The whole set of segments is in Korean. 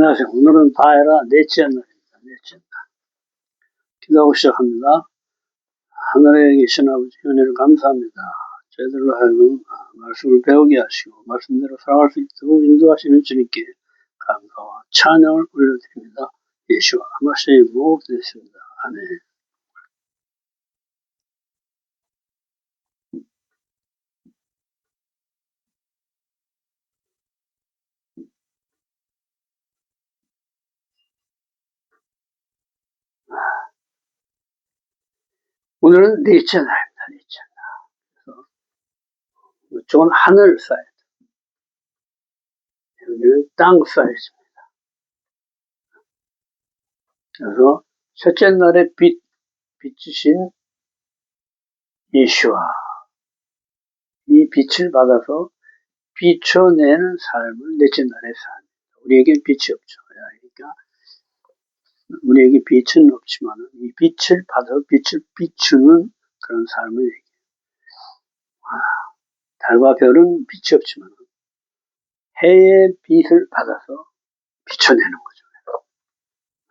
안녕하세요. 오늘은 다해라 넷째 날입니다. 넷째 날. 기도하고 시작합니다. 하늘에 계신 아버지 은혜를 감사합니다. 저희들로 하여금 말씀을 배우게 하시고 말씀대로 살아갈 수 있도록 인도하시는 주님께 감사와 찬양을 올려드립니다. 예수와 하마시의 무엇 되십니다. 아멘. 오늘은 날. 그래서 이쪽은 하늘 사이드. 여기는 땅 사이즈입니다. 그래서 첫째 날에 빛, 빛이신 예수와 이 빛을 받아서 비춰내는 삶을 넷째 날에 삽니다. 우리에게 빛이 없죠. 그러니까 우리에게 빛은 없지만 이 빛을 받아 빛을 비추는 그런 삶을 얘기해요. 아, 달과 별은 빛이 없지만 해의 빛을 받아서 비춰내는 거죠.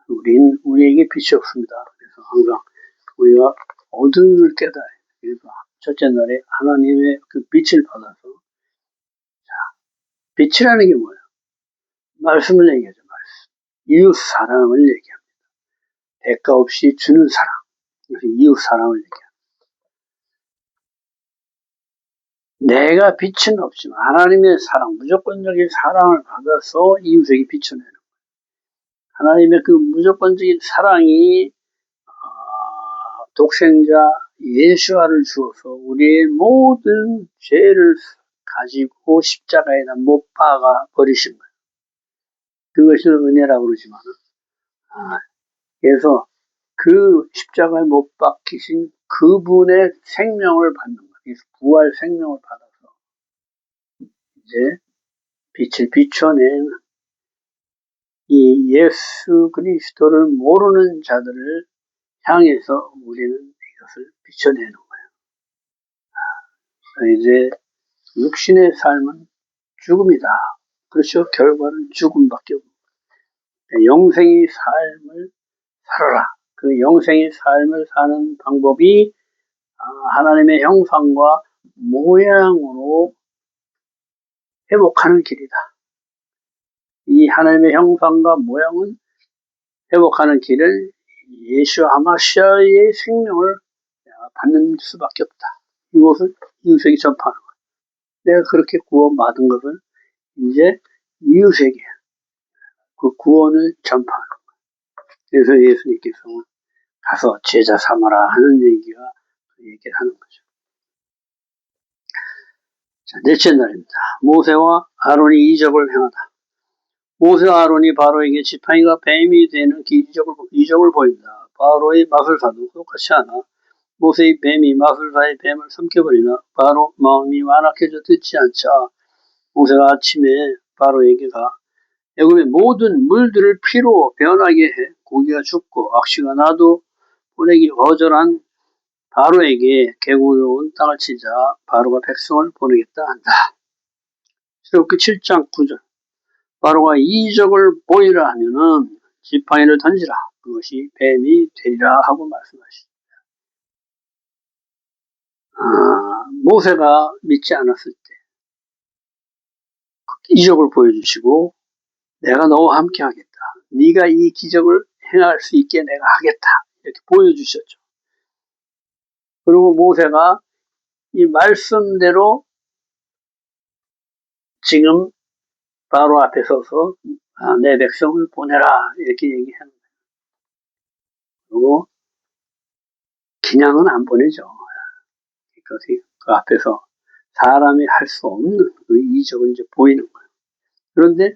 우린 우리에게 빛이 없습니다. 그래서 항상 우리가 어둠을 깨달아야 돼요. 첫째 날에 하나님의 그 빛을 받아서 자, 빛이라는 게 뭐예요? 말씀을 얘기하죠. 말씀. 이웃 사랑을 얘기합니다. 대가 없이 주는 사랑. 그래서 이웃 사랑을 얘기합니다. 내가 빛은 없지만 하나님의 사랑, 무조건적인 사랑을 받아서 이웃에게 비춰내는. 하나님의 그 무조건적인 사랑이 어, 독생자 예수아를 주어서 우리의 모든 죄를 가지고 십자가에다 못 박아 버리신 거예요. 그것을 은혜라고 그러지만 아, 그래서 그 십자가에 못 박히신 그분의 생명을 받는 거예요. 부활 생명을 받아서 이제 빛을 비춰낸 이 예수 그리스도를 모르는 자들을 향해서 우리는 이것을 비춰내는 거예요. 이제 육신의 삶은 죽음이다. 그렇죠. 결과는 죽음밖에 거예요. 영생의 삶을 살아라. 그 영생의 삶을 사는 방법이 아, 하나님의 형상과 모양으로 회복하는 길이다. 이 하나님의 형상과 모양은 회복하는 길을 예수 아마시아의 생명을 받는 수밖에 없다. 이것을 이웃에게 전파하는 거야. 내가 그렇게 구원받은 것을 이제 이웃에게 그 구원을 전파하는 거야. 그래서 예수님께서 가서 제자 삼아라 하는 얘기가 그 얘기를 하는 거죠. 자, 넷째 날입니다. 모세와 아론이 이적을 행하다. 모세와 아론이 바로에게 지팡이가 뱀이 되는 이적을, 이적을 보인다. 바로의 마술사도 똑같이 하나. 모세의 뱀이 마술사의 뱀을 삼켜버리나 바로 마음이 완악해져 듣지 않자 모세가 아침에 바로에게 가 애굽의 모든 물들을 피로 변하게 해 고기가 죽고 악취가 나도 보내기 거절한 바로에게 개구로운 땅을 치자 바로가 백성을 보내겠다 한다. 출애굽기 7장 9절 바로가 이적을 보이라 하면은 지팡이를 던지라 그것이 뱀이 되리라 하고 말씀하십니다. 아, 모세가 믿지 않았을 때 이적을 보여주시고 내가 너와 함께 하겠다. 네가 이 기적을 행할 수 있게 내가 하겠다. 이렇게 보여주셨죠. 그리고 모세가 이 말씀대로 지금 바로 앞에 서서 아, 내 백성을 보내라 이렇게 얘기하는 거예요. 그리고 그냥은 안 보내죠. 그 앞에서 사람이 할 수 없는 그 이적을 이제 보이는 거예요. 그런데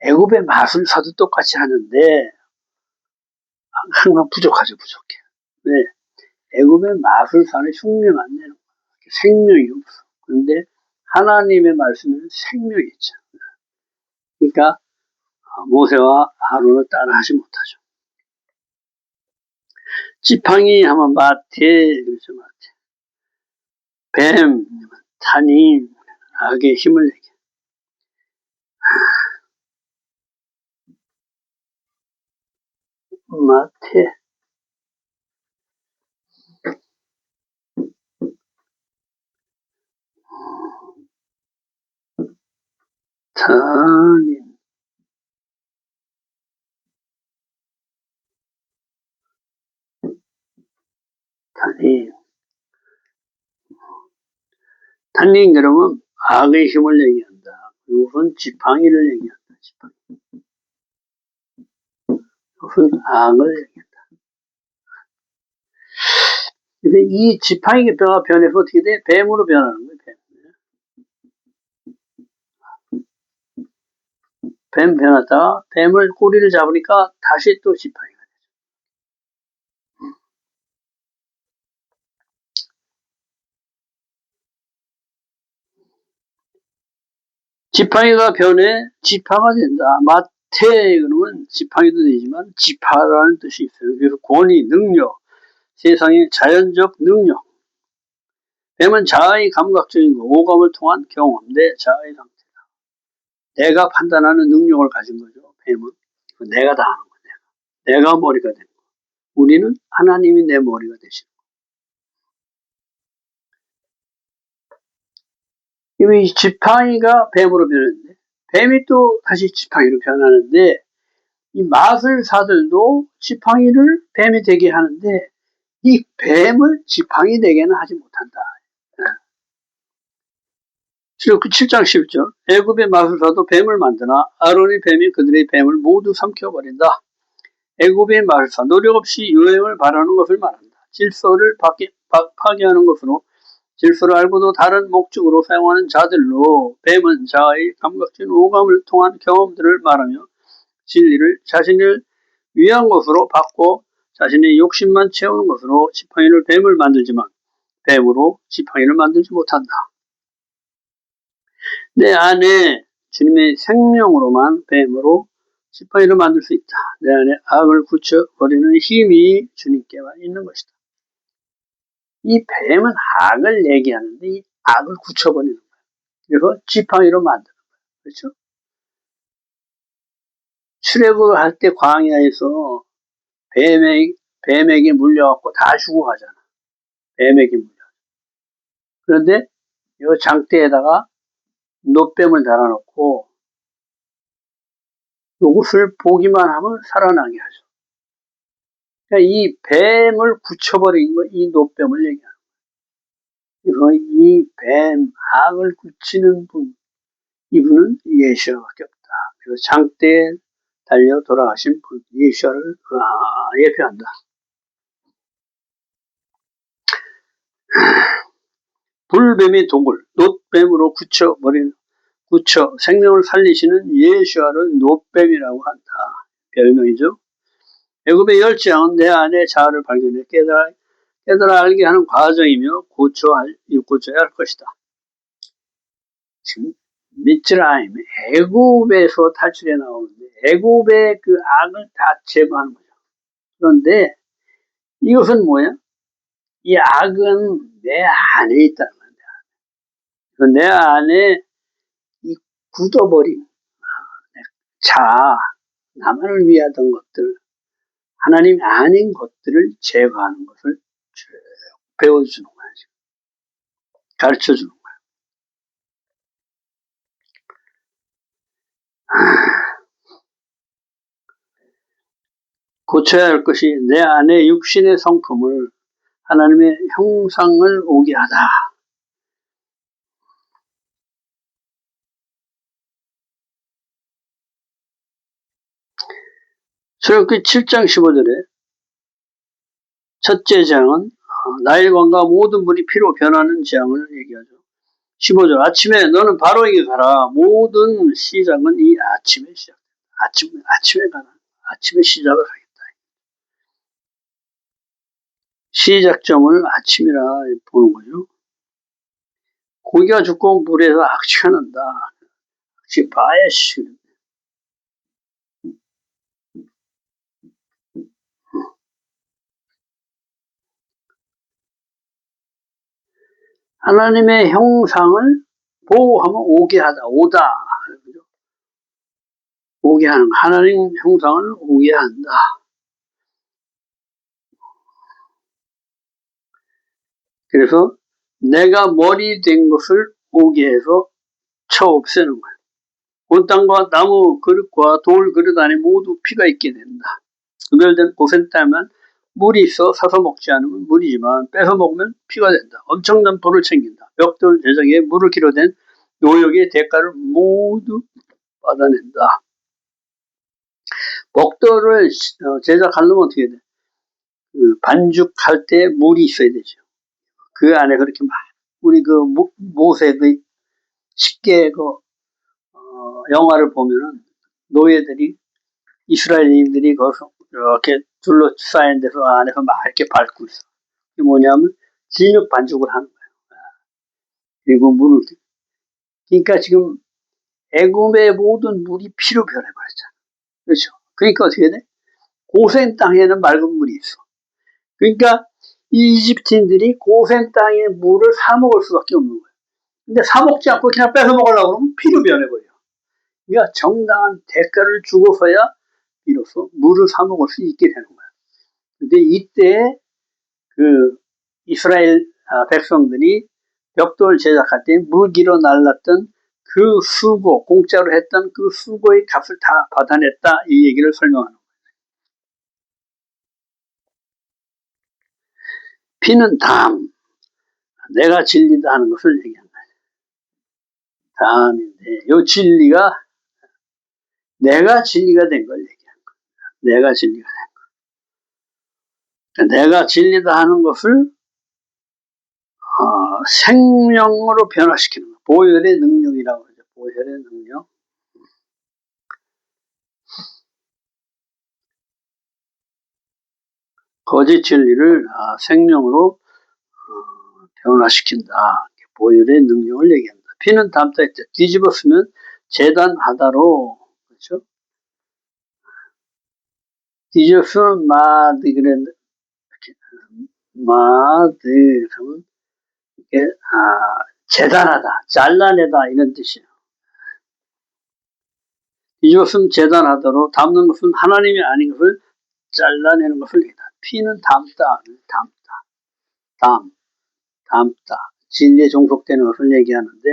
애굽의 마술사도 똑같이 하는데 항상 부족하죠, 부족해. 왜? 애굽의 마술사는 흉내만 내는 거예요. 생명이 없어. 그런데 하나님의 말씀에는 생명이 있죠. 그러니까 모세와 하론을 따라하지 못하죠. 지팡이 하면 마태, 그렇죠, 마태. 뱀, 탄임, 악의 힘을 내게. 마태 탄인 탄인 탄인 그러면 악의 힘을 얘기한다. 이것은 지팡이를 얘기한다. 지팡이. 악을 얘기한다. 근데 이 지팡이가 변해서 어떻게 돼? 뱀으로 변하는 거예요. 뱀. 뱀 변하다가 뱀을 꼬리를 잡으니까 다시 또 지팡이가 되죠. 지팡이가 변해 지파가 된다. 마태 그러면 지팡이도 되지만 지파라는 뜻이 있어요. 그래서 권위, 능력, 세상의 자연적 능력. 뱀은 자아의 감각적인 거, 오감을 통한 경험, 내 자아의 상태다. 내가 판단하는 능력을 가진 거죠. 뱀은 내가 다 하는 거야. 내가, 내가 머리가 되는 거. 우리는 하나님이 내 머리가 되시는 거. 이미 지팡이가 뱀으로 변했는데 뱀이 또 다시 지팡이로 변하는데 이 마술사들도 지팡이를 뱀이 되게 하는데 이 뱀을 지팡이 되게는 하지 못한다. 출애굽기 7장 10절 애굽의 마술사도 뱀을 만드나 아론의 뱀이 그들의 뱀을 모두 삼켜버린다. 애굽의 마술사 노력 없이 유행을 바라는 것을 말한다. 질서를 파괴하는 것으로 질서를 알고도 다른 목적으로 사용하는 자들로 뱀은 자아의 감각적인 오감을 통한 경험들을 말하며 진리를 자신을 위한 것으로 받고 자신의 욕심만 채우는 것으로 지팡이를 뱀을 만들지만 뱀으로 지팡이를 만들지 못한다. 내 안에 주님의 생명으로만 뱀으로 지팡이를 만들 수 있다. 내 안에 악을 굳혀버리는 힘이 주님께만 있는 것이다. 이 뱀은 악을 얘기하는데 이 악을 굳혀버리는 거예요. 그래서 지팡이로 만드는 거예요. 그렇죠? 출애굽을 할 때 광야에서 뱀에, 뱀에게 물려갖고 다 죽어가잖아. 뱀에게 물려. 그런데 이 장대에다가 노뱀을 달아놓고 이것을 보기만 하면 살아나게 하죠. 그러니까 이 뱀을 굳혀버린 거, 이 노뱀을 얘기하는 거예요. 이 뱀, 악을 굳히는 분, 이분은 예수밖에 없다. 그리고 장대에 달려 돌아가신 분, 예수를 아, 예표한다. 불뱀의 독을 노뱀으로 굳혀버리는 굳혀 생명을 살리시는 예수아를 노뱀이라고 한다. 별명이죠. 애굽의 열장은 내 안에 자아를 발견해 깨달아, 깨달아 알게 하는 과정이며 고쳐할, 고쳐야 할 것이다. 지금 미츠라임, 애굽에서 탈출해 나오는데 애굽의 그 악을 다 제거하는 거죠. 그런데 이것은 뭐야? 이 악은 내 안에 있다는 거야. 내 안에 이 굳어버린 자, 나만을 위하던 것들, 하나님 아닌 것들을 제거하는 것을 쭉 배워주는 거야. 가르쳐 주는 거야. 고쳐야 할 것이 내 안에 육신의 성품을 하나님의 형상을 오게 하다. 출애굽기 7장 15절에 첫째 장은 나일광과 모든 분이 피로 변하는 재앙을 얘기하죠. 15절 아침에 너는 바로에게 가라. 모든 시작은 이 아침에 시작. 아침 아침에 가라. 아침에 시작을 하겠다. 시작점을 아침이라 보는 거죠. 고기가 죽고 물에서 악취가 난다. 악취 바야시. 하나님의 형상을 보호하면 오게 하다, 오다. 오게 하는, 하나님 형상을 오게 한다. 그래서 내가 머리 된 것을 오게 해서 쳐 없애는 거예요. 온땅과 나무 그릇과 돌 그릇 안에 모두 피가 있게 된다. 구별된 보센타면 물이 있어 사서 먹지 않으면 물이지만 뺏어 먹으면 피가 된다. 엄청난 불을 챙긴다. 벽돌 제작에 물을 길어댄 노역의 대가를 모두 받아낸다. 벽돌을 어, 제작하려면 어떻게 돼? 그 반죽할 때 물이 있어야 되죠. 그 안에 그렇게 막 우리 그 모세의 쉽게 그 어, 영화를 보면은 노예들이 이스라엘인들이 거기서 이렇게 둘러싸인 데서 안에서 막 이렇게 밟고 있어. 이게 뭐냐면 진흙 반죽을 하는 거예요. 그리고 물을 그러니까 지금 애굽의 모든 물이 피로 변해버렸잖아. 그렇죠? 그러니까 어떻게 돼? 고센 땅에는 맑은 물이 있어. 그러니까 이집트인들이 고센 땅의 물을 사 먹을 수밖에 없는 거예요. 근데 사 먹지 않고 그냥 뺏어 먹으려고 그러면 피로 변해버려. 그러니까 정당한 대가를 주고서야 비로소 물을 사 먹을 수 있게 되는 거야. 근데 이때 그 이스라엘 아, 백성들이 벽돌 제작할 때 물기로 날랐던 그 수고, 공짜로 했던 그 수고의 값을 다 받아냈다. 이 얘기를 설명하는 거예요. 피는 담, 내가 진리다 하는 것을 얘기한 거예요. 담인데, 이 진리가 내가 진리가 된걸 거예요. 내가 진리가 된 거. 내가 진리다 하는 것을 어, 생명으로 변화시키는 거. 보혈의 능력이라고 하죠. 보혈의 능력. 거짓 진리를 아, 생명으로 어, 변화시킨다. 보혈의 능력을 얘기합니다. 피는 담다 했죠. 뒤집었으면 재단 하다로 그렇죠? 뒤집었으면 마드 마드 그러면 이게 아, 재단하다, 잘라내다 이런 뜻이에요. 이것은 재단하도록 담는 것은 하나님이 아닌 것을 잘라내는 것을 얘기다. 피는 담다, 담다, 담, 담다. 진리에 종속되는 것을 얘기하는데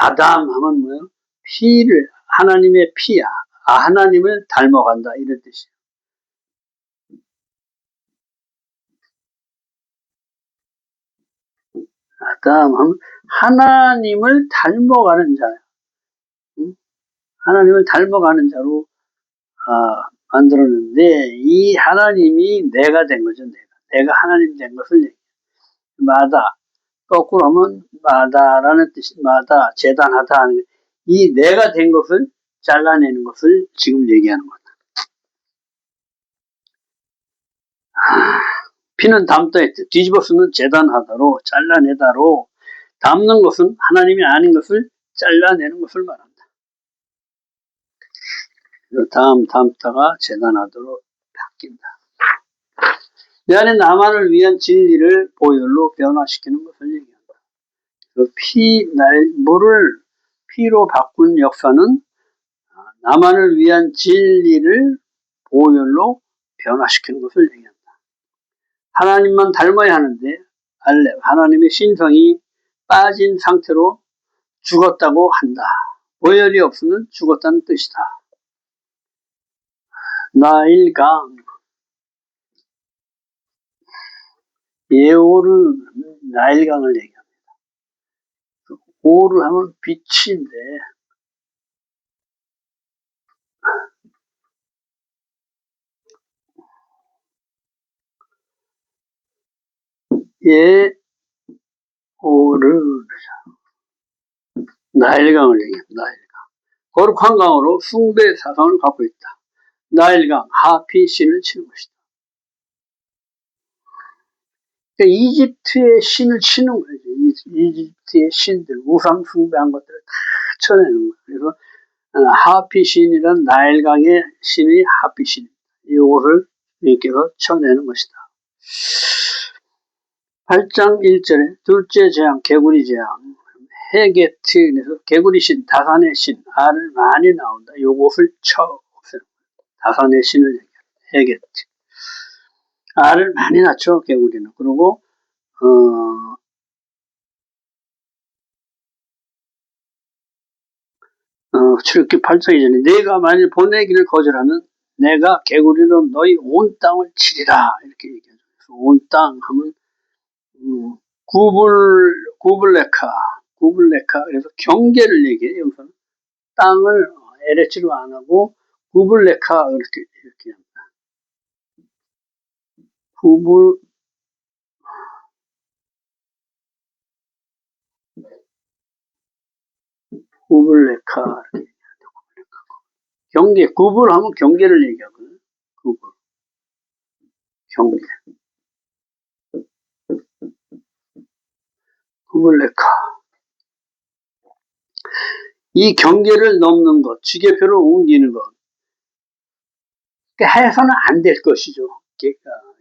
아담 하면 뭐예요? 피를 하나님의 피야. 아, 하나님을 닮아간다 이런 뜻이에요. 하면 하나님을 닮아가는 자야. 하나님을 닮아가는 자로 아, 만들었는데 이 하나님이 내가 된 거죠. 내가 내가 하나님 된 것을 얘기해. 마다 거꾸로 하면 마다라는 뜻이 마다 재단하다 하는 이 내가 된 것을 잘라내는 것을 지금 얘기하는 거다. 아, 피는 담다 했죠. 뒤집어쓰면 재단하다로 잘라내다로 담는 것은 하나님이 아닌 것을 잘라내는 것을 말한다. 다음 담다가 재단하도록 바뀐다. 내 안에 나만을 위한 진리를 보혈로 변화시키는 것을 얘기한다. 그 피, 날, 물을 피로 바꾼 역사는 나만을 위한 진리를 보혈로 변화시키는 것을 얘기한다. 하나님만 닮아야 하는데 알레 하나님의 신성이 빠진 상태로 죽었다고 한다. 보혈이 없으면 죽었다는 뜻이다. 나일강 예오를 나일강을 얘기합니다. 오를 하면 빛인데 예 오를 나일강을 얘기합니다. 나일강 거룩한 강으로 숭배 사상을 갖고 있다. 나일강 하피 신을 치는 것이다. 그러니까 이집트의 신을 치는 거죠. 이집트의 신들, 우상 숭배한 것들을 다 쳐내는 거예요. 그래서 어, 하피 신이란 나일강의 신이 하피 신. 이것을 이렇게 쳐내는 것이다. 8장 1절에 둘째 재앙, 개구리 재앙, 헤게트, 그래서 개구리 신, 다산의 신, 알을 많이 나온다. 요것을 쳐 다산의 신을 얘기해요. 헤게트. 알을 많이 낳죠, 개구리는. 그리고, 어, 어, 어, 출애굽기 8장 이전에 내가 만일 보내기를 거절하면 내가 개구리로 너희 온 땅을 치리라 이렇게 얘기하죠. 온 땅 하면 음, 구불 구불레카 구불레카 그래서 경계를 얘기해요. 여기서는 땅을 에레치로 안 하고 구불레카 이렇게 이렇게 합니다. 구불 이렇게 경계 구불하면 경계를 얘기하거든요. 구불 경계 구불레카 이 경계를 넘는 것, 지게표를 옮기는 것, 해서는 안 될 것이죠.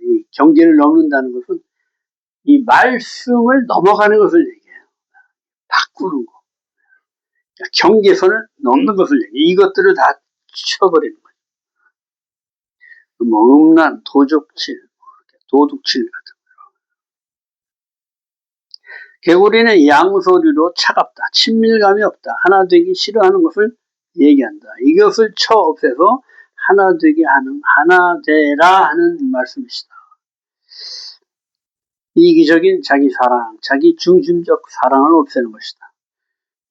이 경계를 넘는다는 것은 이 말씀을 넘어가는 것을 얘기해요. 바꾸는 거. 경계선을 넘는 것을 얘기해요. 이것들을 다 쳐버리는 거예요. 뭐 음란, 도적질, 도둑질 같은 개구리는 양소리로 차갑다. 친밀감이 없다. 하나 되기 싫어하는 것을 얘기한다. 이것을 쳐 없애서 하나 되게 하는 하나 되라 하는 말씀이시다. 이기적인 자기 사랑, 자기 중심적 사랑을 없애는 것이다.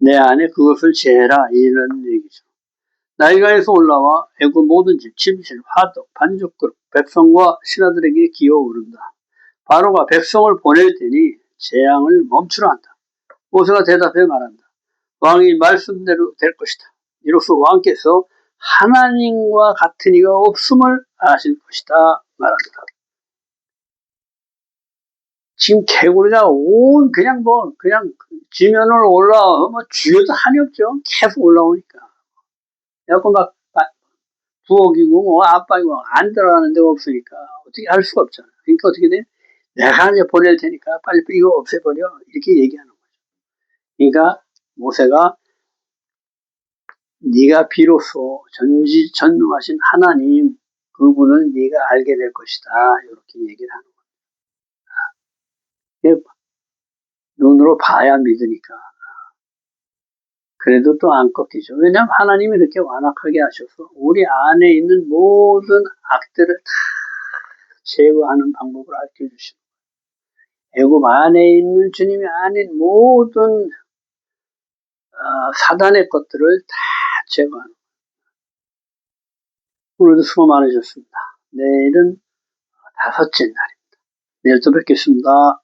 내 안에 그것을 제해라 이런 얘기죠. 나이가에서 올라와 애굽 모든 집, 침실, 화덕, 반죽그릇, 백성과 신하들에게 기어 오른다. 바로가 백성을 보낼 테니 재앙을 멈추라 한다. 모세가 대답해 말한다. 왕이 말씀대로 될 것이다. 이로써 왕께서 하나님과 같은 이가 없음을 아실 것이다. 말한다. 지금 개구리가 온 그냥 뭐 그냥 지면을 올라와 뭐 주여도 한이 없죠. 계속 올라오니까. 그래갖고 막 부엌이고 뭐 앞방이고 안 들어가는 데가 없으니까 어떻게 할 수가 없잖아. 그러니까 어떻게 돼? 내가 이제 보낼 테니까 빨리 이거 없애버려. 이렇게 얘기하는 거죠. 그러니까 모세가 네가 비로소 전지 전능하신 하나님 그분을 네가 알게 될 것이다. 이렇게 얘기를 하는 거예요. 눈으로 봐야 믿으니까. 그래도 또 안 꺾이죠. 왜냐하면 하나님이 이렇게 완악하게 하셔서 우리 안에 있는 모든 악들을 다 제거하는 방법을 알려주시는 애굽 안에 있는 주님이 아닌 모든 어, 사단의 것들을 다 제거하는 오늘도 수고 많으셨습니다. 내일은 다섯째 날입니다. 내일 또 뵙겠습니다.